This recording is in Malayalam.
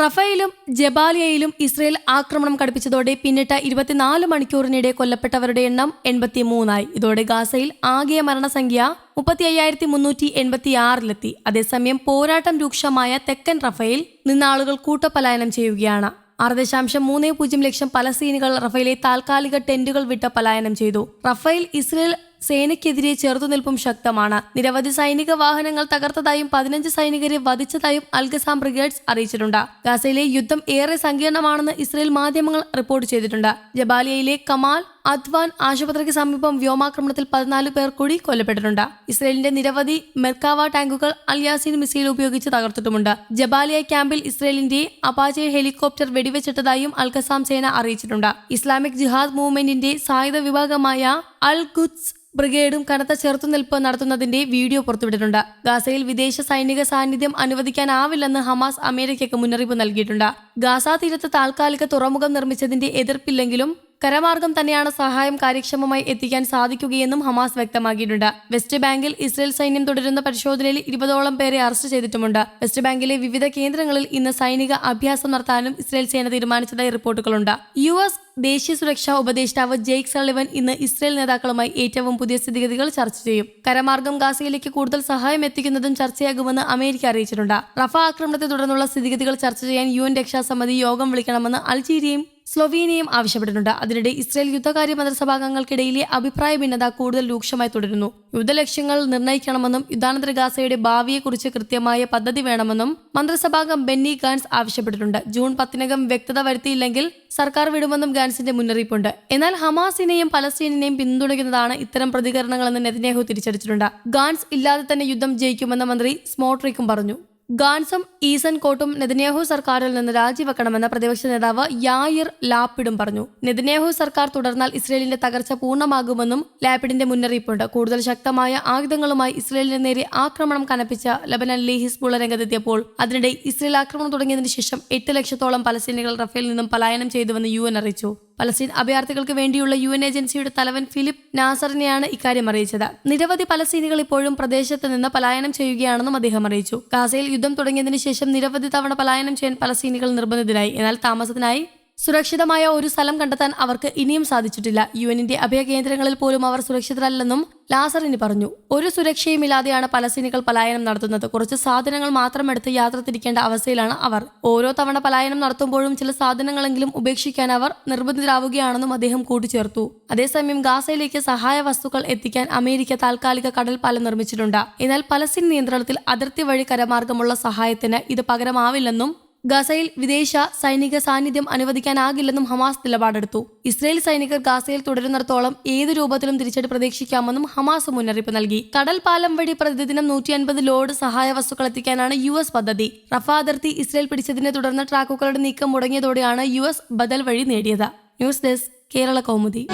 റഫേലും ജബാലിയയിലും ഇസ്രയേൽ ആക്രമണം കടുപ്പിച്ചതോടെ പിന്നിട്ട ഇരുപത്തിനാല് മണിക്കൂറിനിടെ കൊല്ലപ്പെട്ടവരുടെ എണ്ണം എൺപത്തി മൂന്നായി ഇതോടെ ഗാസയിൽ ആകെ മരണസംഖ്യ മുപ്പത്തി അയ്യായിരത്തി മുന്നൂറ്റി എൺപത്തി ആറിലെത്തി അതേസമയം പോരാട്ടം രൂക്ഷമായ തെക്കൻ റഫേൽ നിന്നാളുകൾ കൂട്ടപലായനം ചെയ്യുകയാണ്. ആറ് ദശാംശം മൂന്ന് പൂജ്യം ലക്ഷം പലസ്തീനുകൾ റഫേലെ താൽക്കാലിക ടെന്റുകൾ വിട്ട് പലായനം ചെയ്തു. റഫേൽ ഇസ്രയേൽ സേനയ്ക്കെതിരെ ചെറുത്തുനിൽപ്പും ശക്തമാണ്. നിരവധി സൈനിക വാഹനങ്ങൾ തകർത്തതായും പതിനഞ്ച് സൈനികരെ വധിച്ചതായും അൽഗസാം ബ്രിഗേഡ്സ് അറിയിച്ചിട്ടുണ്ട്. ഗാസയിലെ യുദ്ധം ഏറെ സങ്കീർണമാണെന്ന് ഇസ്രയേൽ മാധ്യമങ്ങൾ റിപ്പോർട്ട് ചെയ്തിട്ടുണ്ട്. ജബാലിയയിലെ കമാൽ അദ്വാൻ ആശുപത്രിക്ക് സമീപം വ്യോമാക്രമണത്തിൽ പതിനാല് പേർ കൂടി കൊല്ലപ്പെട്ടിട്ടുണ്ട്. ഇസ്രയേലിന്റെ നിരവധി മെർക്കാവ ടാങ്കുകൾ അൽയാസിൻ മിസൈൽ ഉപയോഗിച്ച് തകർത്തിട്ടുമുണ്ട്. ജബാലിയ ക്യാമ്പിൽ ഇസ്രയേലിന്റെ അപാചെ ഹെലികോപ്റ്റർ വെടിവെച്ചിട്ടതായും അൽഖസാം സേന അറിയിച്ചിട്ടുണ്ട്. ഇസ്ലാമിക് ജിഹാദ് മൂവ്മെന്റിന്റെ സായുധ വിഭാഗമായ അൽ ഖുദ്സ് ബ്രിഗേഡും കനത്ത ചെറുത്തുനിൽപ്പ് നടത്തുന്നതിന്റെ വീഡിയോ പുറത്തുവിട്ടിട്ടുണ്ട്. ഗാസയിൽ വിദേശ സൈനിക സാന്നിധ്യം അനുവദിക്കാനാവില്ലെന്ന് ഹമാസ് അമേരിക്കയ്ക്ക് മുന്നറിയിപ്പ് നൽകിയിട്ടുണ്ട്. ഗാസ തീരത്ത് താൽക്കാലിക തുറമുഖം നിർമ്മിച്ചതിന്റെ എതിർപ്പില്ലെങ്കിലും കരമാർഗം തന്നെയാണ് സഹായം കാര്യക്ഷമമായി എത്തിക്കാൻ സാധിക്കുകയെന്നും ഹമാസ് വ്യക്തമാക്കിയിട്ടുണ്ട്. വെസ്റ്റ് ബാങ്കിൽ ഇസ്രയേൽ സൈന്യം തുടരുന്ന പരിശോധനയിൽ ഇരുപതോളം പേരെ അറസ്റ്റ് ചെയ്തിട്ടുമുണ്ട്. വെസ്റ്റ് ബാങ്കിലെ വിവിധ കേന്ദ്രങ്ങളിൽ ഇന്ന് സൈനിക അഭ്യാസം നടത്താനും ഇസ്രയേൽ സേന തീരുമാനിച്ചതായി റിപ്പോർട്ടുകളുണ്ട്. യു എസ് ദേശീയ സുരക്ഷാ ഉപദേഷ്ടാവ് ജെയ്ക് സളിവൻ ഇന്ന് ഇസ്രയേൽ നേതാക്കളുമായി ഏറ്റവും പുതിയ സ്ഥിതിഗതികൾ ചർച്ച ചെയ്യും. കരമാർഗം ഗാസയിലേക്ക് കൂടുതൽ സഹായം എത്തിക്കുന്നതും ചർച്ചയാകുമെന്ന് അമേരിക്ക അറിയിച്ചിട്ടുണ്ട്. റഫ ആക്രമണത്തെ തുടർന്നുള്ള സ്ഥിതിഗതികൾ ചർച്ച ചെയ്യാൻ യു എൻ രക്ഷാസമിതി യോഗം വിളിക്കണമെന്ന് അൾജീരിയയും സ്ലൊവീനിയയും ആവശ്യപ്പെട്ടിട്ടുണ്ട്. അതിനിടെ ഇസ്രായേൽ യുദ്ധകാര്യ മന്ത്രിസഭാംഗങ്ങൾക്കിടയിലെ അഭിപ്രായ ഭിന്നത കൂടുതൽ രൂക്ഷമായി തുടരുന്നു. യുദ്ധലക്ഷ്യങ്ങൾ നിർണയിക്കണമെന്നും യുദ്ധാനന്തര ഗാസയുടെ ഭാവിയെക്കുറിച്ച് കൃത്യമായ പദ്ധതി വേണമെന്നും മന്ത്രിസഭാംഗം ബെന്നി ഗാൻസ് ആവശ്യപ്പെട്ടിട്ടുണ്ട്. ജൂൺ പത്തിനകം വ്യക്തത വരുത്തിയില്ലെങ്കിൽ സർക്കാർ വിടുമെന്നും ഗാൻസിന്റെ മുന്നറിയിപ്പുണ്ട്. എന്നാൽ ഹമാസിനെയും പലസ്തീനെയും പിന്തുണയ്ക്കുന്നതാണ് ഇത്തരം പ്രതികരണങ്ങളെന്ന് നെതന്യാഹു തിരിച്ചടിച്ചിട്ടുണ്ട്. ഗാൻസ് ഇല്ലാതെ തന്നെ യുദ്ധം ജയിക്കുമെന്ന് മന്ത്രി സ്മോട്രിക്കും പറഞ്ഞു. ഗാൻസും ഈസൻ കോട്ടും നെതന്യാഹു സർക്കാരിൽ നിന്ന് രാജിവെക്കണമെന്ന് പ്രതിപക്ഷ നേതാവ് യായിർ ലാപ്പിഡും പറഞ്ഞു. നെതന്യാഹു സർക്കാർ തുടർന്നാൽ ഇസ്രയേലിന്റെ തകർച്ച പൂർണമാകുമെന്നും ലാപ്പിഡിന്റെ മുന്നറിയിപ്പുണ്ട്. കൂടുതൽ ശക്തമായ ആയുധങ്ങളുമായി ഇസ്രയേലിന് നേരെ ആക്രമണം കനപ്പിച്ച ലബനനിലെ ഹിസ്ബുള്ള രംഗത്തെത്തിയപ്പോൾ അതിനിടെ ഇസ്രയേൽ ആക്രമണം തുടങ്ങിയതിനു ശേഷം എട്ട് ലക്ഷത്തോളം പലസ്തീനികൾ റഫേൽ നിന്നും പലായനം ചെയ്തുവെന്ന് യു അറിയിച്ചു. പലസ്തീൻ അഭയാർത്ഥികൾക്ക് വേണ്ടിയുള്ള യു എൻ ഏജൻസിയുടെ തലവൻ ഫിലിപ്പ് നാസറിനെയാണ് ഇക്കാര്യം അറിയിച്ചത്. നിരവധി പലസ്തീനികൾ ഇപ്പോഴും പ്രദേശത്ത് നിന്ന് പലായനം ചെയ്യുകയാണെന്നും അദ്ദേഹം അറിയിച്ചു. ഗാസയിൽ യുദ്ധം തുടങ്ങിയതിനു ശേഷം നിരവധി തവണ പലായനം ചെയ്യാൻ പലസ്തീനികൾ നിർബന്ധിതരായി. എന്നാൽ താമസത്തിനായി സുരക്ഷിതമായ ഒരു സ്ഥലം കണ്ടെത്താൻ അവർക്ക് ഇനിയും സാധിച്ചിട്ടില്ല. യു എന്നിന്റെ അഭയ കേന്ദ്രങ്ങളിൽ പോലും അവർ സുരക്ഷിതരല്ലെന്നും ലാസറിന് പറഞ്ഞു. ഒരു സുരക്ഷയുമില്ലാതെയാണ് പലസ്തീനികൾ പലായനം നടത്തുന്നത്. കുറച്ച് സാധനങ്ങൾ മാത്രം എടുത്ത് യാത്ര തിരിക്കേണ്ട അവസ്ഥയിലാണ് അവർ. ഓരോ തവണ പലായനം നടത്തുമ്പോഴും ചില സാധനങ്ങളെങ്കിലും ഉപേക്ഷിക്കാൻ അവർ നിർബന്ധിതരാവുകയാണെന്നും അദ്ദേഹം കൂട്ടിച്ചേർത്തു. അതേസമയം ഗാസയിലേക്ക് സഹായ വസ്തുക്കൾ എത്തിക്കാൻ അമേരിക്ക താൽക്കാലിക കടൽ പാലം നിർമ്മിച്ചിട്ടുണ്ട്. എന്നാൽ പലസ്തീൻ നിയന്ത്രണത്തിൽ അതിർത്തി വഴി കരമാർഗമുള്ള സഹായത്തിന് ഇത് പകരമാവില്ലെന്നും ഗസയിൽ വിദേശ സൈനിക സാന്നിധ്യം അനുവദിക്കാനാകില്ലെന്നും ഹമാസ് നിലപാടെടുത്തു. ഇസ്രയേൽ സൈനികർ ഗാസയിൽ തുടരുന്നിടത്തോളം ഏത് രൂപത്തിലും തിരിച്ചടി പ്രതീക്ഷിക്കാമെന്നും ഹമാസ് മുന്നറിയിപ്പ് നൽകി. കടൽ പാലം വഴി പ്രതിദിനം നൂറ്റി അൻപത് ലോഡ് സഹായ വസ്തുക്കൾ എത്തിക്കാനാണ് യു എസ് പദ്ധതി. റഫ അതിർത്തി ഇസ്രയേൽ പിടിച്ചതിനെ തുടർന്ന് ട്രാക്കുകളുടെ നീക്കം മുടങ്ങിയതോടെയാണ് യു എസ് ബദൽ വഴി നേടിയത്. News desk Kerala Kaumudi.